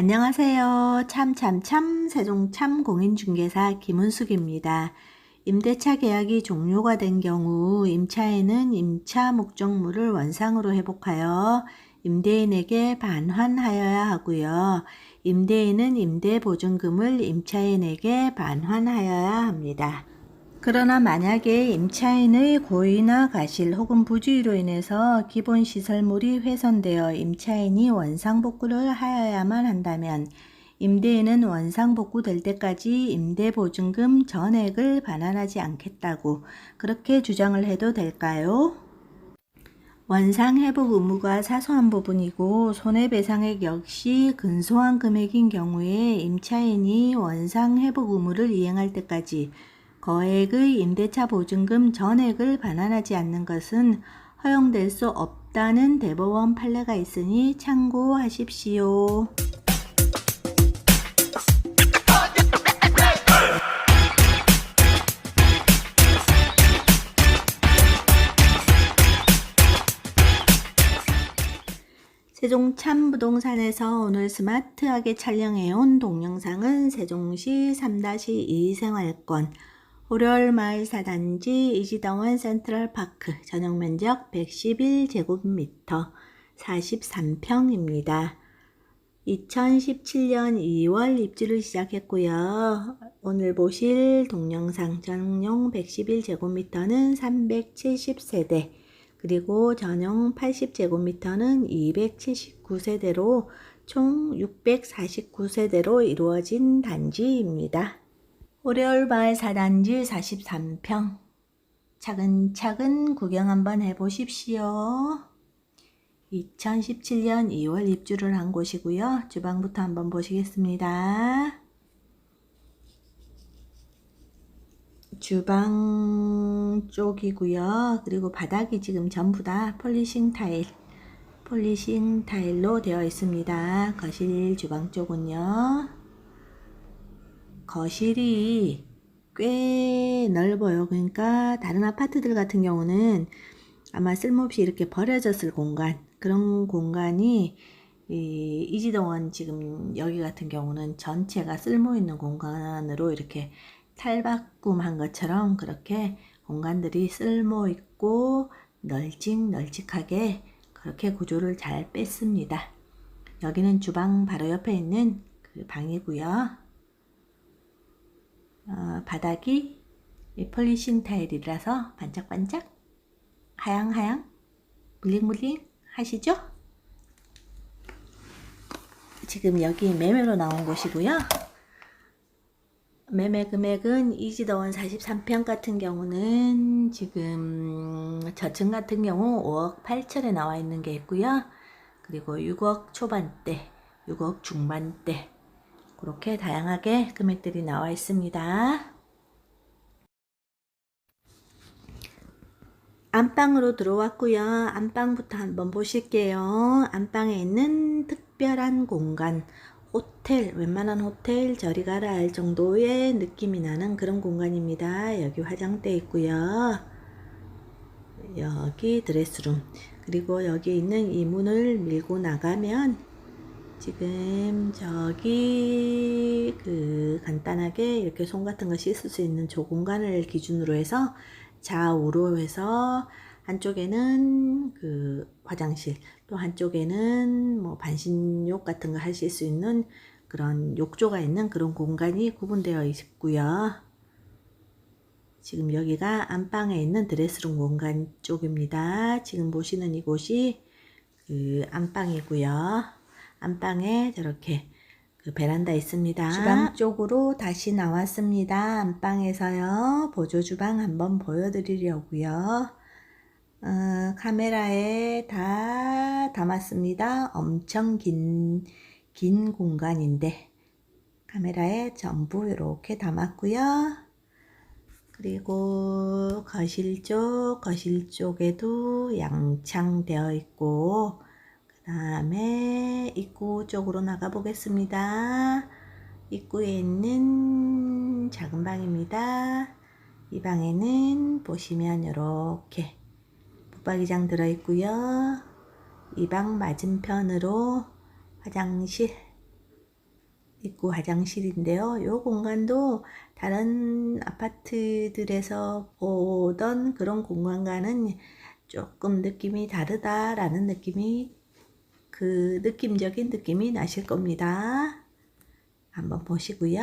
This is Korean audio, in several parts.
안녕하세요. 참참참 세종참 공인중개사 김은숙입니다. 임대차 계약이 종료가 된 경우 임차인은 임차 목적물을 원상으로 회복하여 임대인에게 반환하여야 하고요. 임대인은 임대보증금을 임차인에게 반환하여야 합니다. 그러나 만약에 임차인의 고의나 가실 혹은 부주의로 인해서 기본 시설물이 훼손되어 임차인이 원상복구를 하여야만 한다면 임대인은 원상복구 될 때까지 임대보증금 전액을 반환하지 않겠다고 그렇게 주장을 해도 될까요? 원상회복 의무가 사소한 부분이고 손해배상액 역시 근소한 금액인 경우에 임차인이 원상회복 의무를 이행할 때까지 거액의 임대차 보증금 전액을 반환하지 않는 것은 허용될 수 없다는 대법원 판례가 있으니 참고하십시오. 세종 참 부동산에서 오늘 스마트하게 촬영해온 동영상은 세종시 3-2 생활권 호렬마을 4단지 이지동원 센트럴 파크 전용 면적 111제곱미터 43평입니다. 2017년 2월 입주를 시작했고요. 오늘 보실 동영상 전용 111제곱미터는 370세대 그리고 전용 80제곱미터는 279세대로 총 649세대로 이루어진 단지입니다. 오레올마을 4단지 43평 차근차근 구경 한번 해보십시오. 2017년 2월 입주를 한 곳이고요. 주방부터 한번 보시겠습니다. 주방 쪽이고요. 그리고 바닥이 지금 전부 다 폴리싱 타일, 폴리싱 타일로 되어 있습니다. 거실 주방 쪽은요. 거실이 꽤 넓어요. 그러니까 다른 아파트들 같은 경우는 아마 쓸모없이 이렇게 버려졌을 공간, 그런 공간이 이 이지동원 지금 여기 같은 경우는 전체가 쓸모 있는 공간으로 이렇게 탈바꿈한 것처럼 그렇게 공간들이 쓸모 있고 널찍널찍하게 그렇게 구조를 잘 뺐습니다. 여기는 주방 바로 옆에 있는 그 방이고요. 어, 바닥이 폴리싱 타일이라서 반짝반짝 하양하양 물링물링 하시죠? 지금 여기 매매로 나온 곳이고요. 매매 금액은 이지더원 43평 같은 경우는 지금 저층 같은 경우 5억 8천에 나와 있는 게 있고요. 그리고 6억 초반대, 6억 중반대 그렇게 다양하게 금액들이 나와 있습니다. 안방으로 들어왔고요. 안방부터 한번 보실게요. 안방에 있는 특별한 공간 호텔, 웬만한 호텔 저리 가라 할 정도의 느낌이 나는 그런 공간입니다. 여기 화장대 있고요. 여기 드레스룸. 그리고 여기 있는 이 문을 밀고 나가면 지금 저기 그 간단하게 이렇게 손 같은 거 씻을 수 있는 저 공간을 기준으로 해서 좌우로 해서 한쪽에는 그 화장실 또 한쪽에는 뭐 반신욕 같은 거 하실 수 있는 그런 욕조가 있는 그런 공간이 구분되어 있고요. 지금 여기가 안방에 있는 드레스룸 공간 쪽입니다. 지금 보시는 이곳이 그 안방이고요. 안방에 저렇게 그 베란다 있습니다. 주방 쪽으로 다시 나왔습니다. 안방에서요. 보조 주방 한번 보여드리려고요. 어, 카메라에 다 담았습니다. 엄청 긴, 긴 공간인데 카메라에 전부 이렇게 담았고요. 그리고 거실 쪽, 거실 쪽에도 양창 되어 있고 그 다음에 입구 쪽으로 나가 보겠습니다. 입구에 있는 작은 방입니다. 이 방에는 보시면 이렇게 붙박이장 들어있고요. 이 방 맞은편으로 화장실 입구 화장실인데요. 이 공간도 다른 아파트들에서 보던 그런 공간과는 조금 느낌이 다르다라는 느낌이 그 느낌적인 느낌이 나실 겁니다. 한번 보시고요.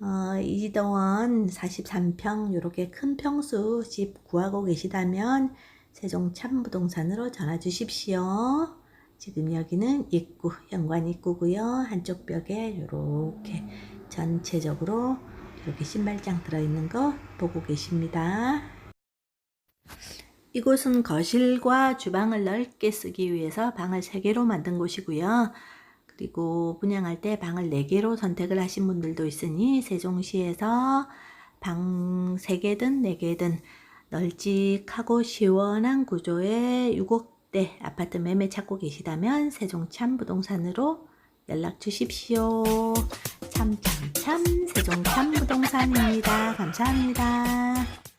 어, 이지동원 43평 이렇게 큰 평수 집 구하고 계시다면 세종 참부동산으로 전화 주십시오. 지금 여기는 입구, 현관 입구고요. 한쪽 벽에 이렇게 전체적으로 이렇게 신발장 들어있는 거 보고 계십니다. 이곳은 거실과 주방을 넓게 쓰기 위해서 방을 3개로 만든 곳이고요. 그리고 분양할 때 방을 4개로 선택을 하신 분들도 있으니 세종시에서 방 3개든 4개든 널찍하고 시원한 구조의 6억대 아파트 매매 찾고 계시다면 세종참 부동산으로 연락 주십시오. 참참참 세종참 부동산입니다. 감사합니다.